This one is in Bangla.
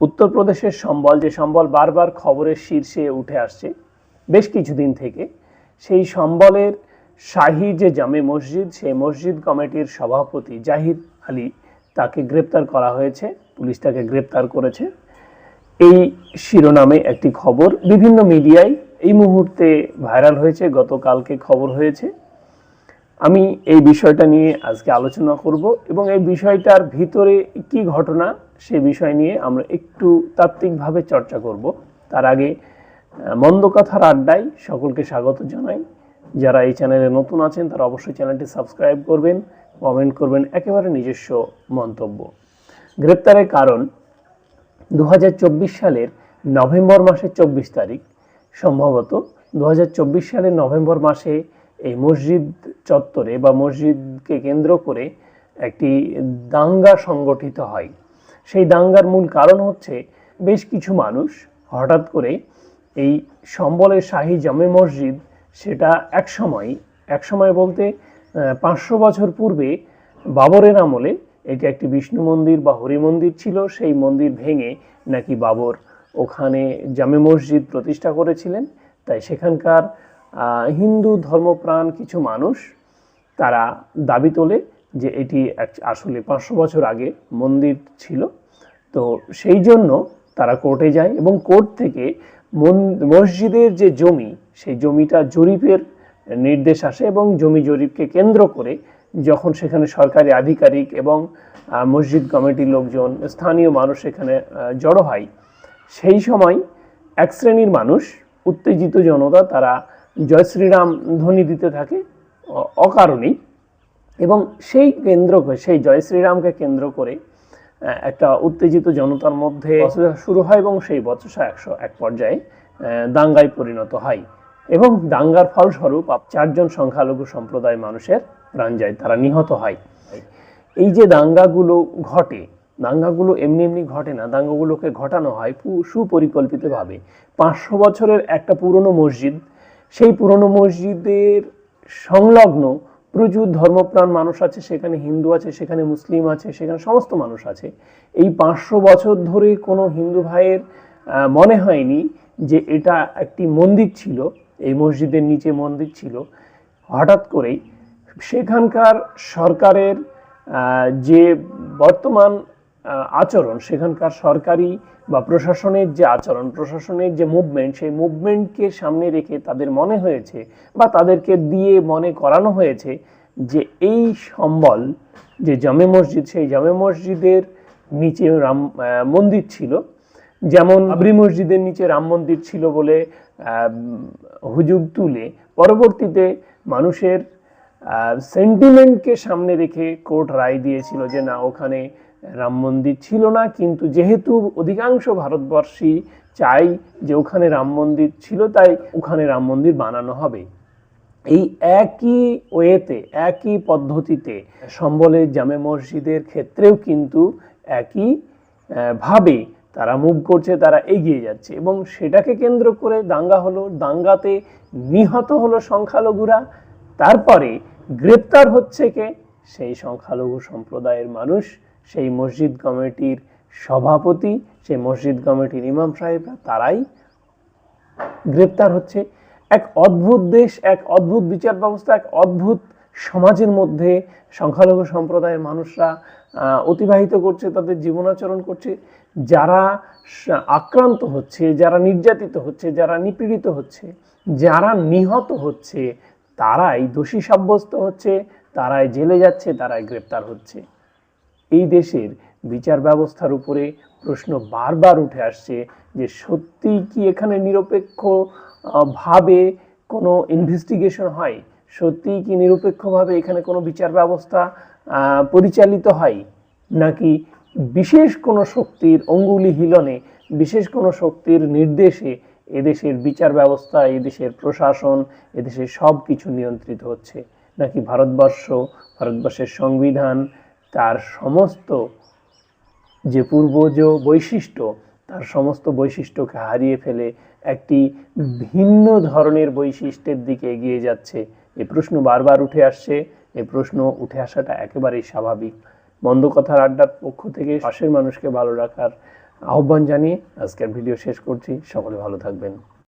উত্তরপ্রদেশের সম্বল, যে সম্বল বারবার খবরের শীর্ষে উঠে আসছে, বেশ কিছুদিন থেকে সেই সম্বলের শাহী যে জামে মসজিদ, সেই মসজিদ কমিটির সভাপতি জাহিদ আলী তাকে গ্রেপ্তার করা হয়েছে, পুলিশ তাকে গ্রেপ্তার করেছে। এই শিরোনামে একটি খবর বিভিন্ন মিডিয়ায় এই মুহূর্তে ভাইরাল হয়েছে, গতকালকে খবর হয়েছে। আমি এই বিষয়টা নিয়ে আজকে আলোচনা করব এবং এই বিষয়টার ভিতরে কি ঘটনা সে বিষয় নিয়ে আমরা একটু তাত্ত্বিকভাবে চর্চা করব। তার আগে মন্দ কথার আড্ডায় সকলকে স্বাগত জানাই। যারা এই চ্যানেলে নতুন আছেন, তারা অবশ্যই চ্যানেলটি সাবস্ক্রাইব করবেন, কমেন্ট করবেন, একেবারে নিজস্ব মন্তব্য। গ্রেপ্তারের কারণ দু হাজার চব্বিশ সালের নভেম্বর মাসের চব্বিশ তারিখ। সম্ভবত দু হাজার চব্বিশ সালের নভেম্বর মাসে এই মসজিদ চত্বরে বা মসজিদকে কেন্দ্র করে একটি দাঙ্গা সংগঠিত হয়। সেই দাঙ্গার মূল কারণ হচ্ছে বেশ কিছু মানুষ হঠাৎ করে এই সম্বলের শাহী জামে মসজিদ সেটা এক সময় এক সময় বলতে পাঁচশো বছর পূর্বে বাবরের আমলে এটি একটি বিষ্ণু মন্দির বা হরি মন্দির ছিল, সেই মন্দির ভেঙে নাকি বাবর ওখানে জামে মসজিদ প্রতিষ্ঠা করেছিলেন। তাই সেখানকার হিন্দু ধর্মপ্রাণ কিছু মানুষ তারা দাবি তোলে যে এটি আসলে পাঁচশো বছর আগে মন্দির ছিল। তো সেই জন্য তারা কোর্টে যায় এবং কোর্ট থেকে মসজিদের যে জমি, সেই জমিটা জরিপের নির্দেশ আসে এবং জমি জরিপকে কেন্দ্র করে যখন সেখানে সরকারি আধিকারিক এবং মসজিদ কমিটির লোকজন, স্থানীয় মানুষ সেখানে জড়ো হয়, সেই সময় এক শ্রেণির মানুষ, উত্তেজিত জনতা, তারা জয় শ্রীরাম ধ্বনি দিতে থাকে। অকারণেই এবং সেই কেন্দ্র সেই জয় শ্রীরামকে কেন্দ্র করে একটা উত্তেজিত জনতার মধ্যে শুরু হয় এবং সেই বচসা একশো এক পর্যায়ে দাঙ্গায় পরিণত হয়। এবং দাঙ্গার ফলস্বরূপ চারজন সংখ্যালঘু সম্প্রদায় মানুষের প্রাণ যায়, তারা নিহত হয়। এই যে দাঙ্গাগুলো ঘটে, দাঙ্গাগুলো এমনি এমনি ঘটে না, দাঙ্গাগুলোকে ঘটানো হয় সুপরিকল্পিতভাবে। পাঁচশো বছরের একটা পুরনো মসজিদ, সেই পুরনো মসজিদের সংলগ্ন প্রচুর ধর্মপ্রাণ মানুষ আছে, সেখানে হিন্দু আছে, সেখানে মুসলিম আছে, সেখানে সমস্ত মানুষ আছে। এই পাঁচশো বছর ধরে কোনো হিন্দু ভাইয়ের মনে হয়নি যে এটা একটি মন্দির ছিল, এই মসজিদের নিচে মন্দির ছিল। হঠাৎ করেই সেখানকার সরকারের যে বর্তমান আচরণ, সেখানকার সরকারি বা প্রশাসনের যে আচরণ, প্রশাসনের যে মুভমেন্ট সেই মুভমেন্টকে সামনে রেখে তাদের মনে হয়েছে বা তাদেরকে দিয়ে মনে করানো হয়েছে যে এই সম্বল, যে জামে মসজিদ, সেই জামে মসজিদের নিচে রাম মন্দির ছিল। যেমন আবরি মসজিদের নিচে রাম মন্দির ছিল বলে হুজুগ তুলে পরবর্তীতে মানুষের সেন্টিমেন্টকে সামনে রেখে কোর্ট রায় দিয়েছিল যে না, ওখানে রাম মন্দির ছিল না, কিন্তু যেহেতু অধিকাংশ ভারতবর্ষী চাই যে ওখানে রাম মন্দির ছিল, তাই ওখানে রাম মন্দির বানানো হবে। এই একই ওয়েতে, একই পদ্ধতিতে সম্বলের জামে মসজিদের ক্ষেত্রেও কিন্তু একই ভাবে তারা মুভ করছে, তারা এগিয়ে যাচ্ছে এবং সেটাকে কেন্দ্র করে দাঙ্গা হলো। দাঙ্গাতে নিহত হলো সংখ্যালঘুরা, তারপরে গ্রেপ্তার হচ্ছে কে? সেই সংখ্যালঘু সম্প্রদায়ের মানুষ। সেই মসজিদ কমিটির সভাপতি, সেই মসজিদ কমিটির ইমাম সাহেবরা তারাই গ্রেপ্তার হচ্ছে। এক অদ্ভুত দেশ, এক অদ্ভুত বিচার ব্যবস্থা এক অদ্ভুত সমাজের মধ্যে সংখ্যালঘু সম্প্রদায়ের মানুষরা অতিবাহিত করছে, তাদের জীবনাচরণ করছে। যারা আক্রান্ত হচ্ছে, যারা নির্যাতিত হচ্ছে, যারা নিপীড়িত হচ্ছে, যারা নিহত হচ্ছে, তারাই দোষী সাব্যস্ত হচ্ছে, তারাই জেলে যাচ্ছে, তারাই গ্রেপ্তার হচ্ছে। এই দেশের বিচার ব্যবস্থার উপরে প্রশ্ন বারবার উঠে আসছে যে সত্যি কি এখানে নিরপেক্ষ ভাবে কোনো ইনভেস্টিগেশন হয়? সত্যি কি নিরপেক্ষভাবে এখানে কোনো বিচার ব্যবস্থা পরিচালিত হয়? নাকি বিশেষ কোনো শক্তির অঙ্গুলি হিলনে, বিশেষ কোনো শক্তির নির্দেশে এদেশের বিচার ব্যবস্থা এদেশের প্রশাসন এদেশের সব কিছু নিয়ন্ত্রিত হচ্ছে? নাকি ভারতবর্ষ, ভারতবর্ষের সংবিধান তার সমস্ত যে পূর্বজ বৈশিষ্ট্য, তার সমস্ত বৈশিষ্ট্যকে হারিয়ে ফেলে একটি ভিন্ন ধরনের বৈশিষ্ট্যের দিকে এগিয়ে যাচ্ছে। এ প্রশ্ন বারবার উঠে আসছে। এ প্রশ্ন উঠে আসাটা একেবারেই স্বাভাবিক। মন্দ কথার আড্ডার পক্ষ থেকে পাশের মানুষকে ভালো রাখার আহ্বান জানিয়ে আজকের ভিডিও শেষ করছি। সকলে ভালো থাকবেন।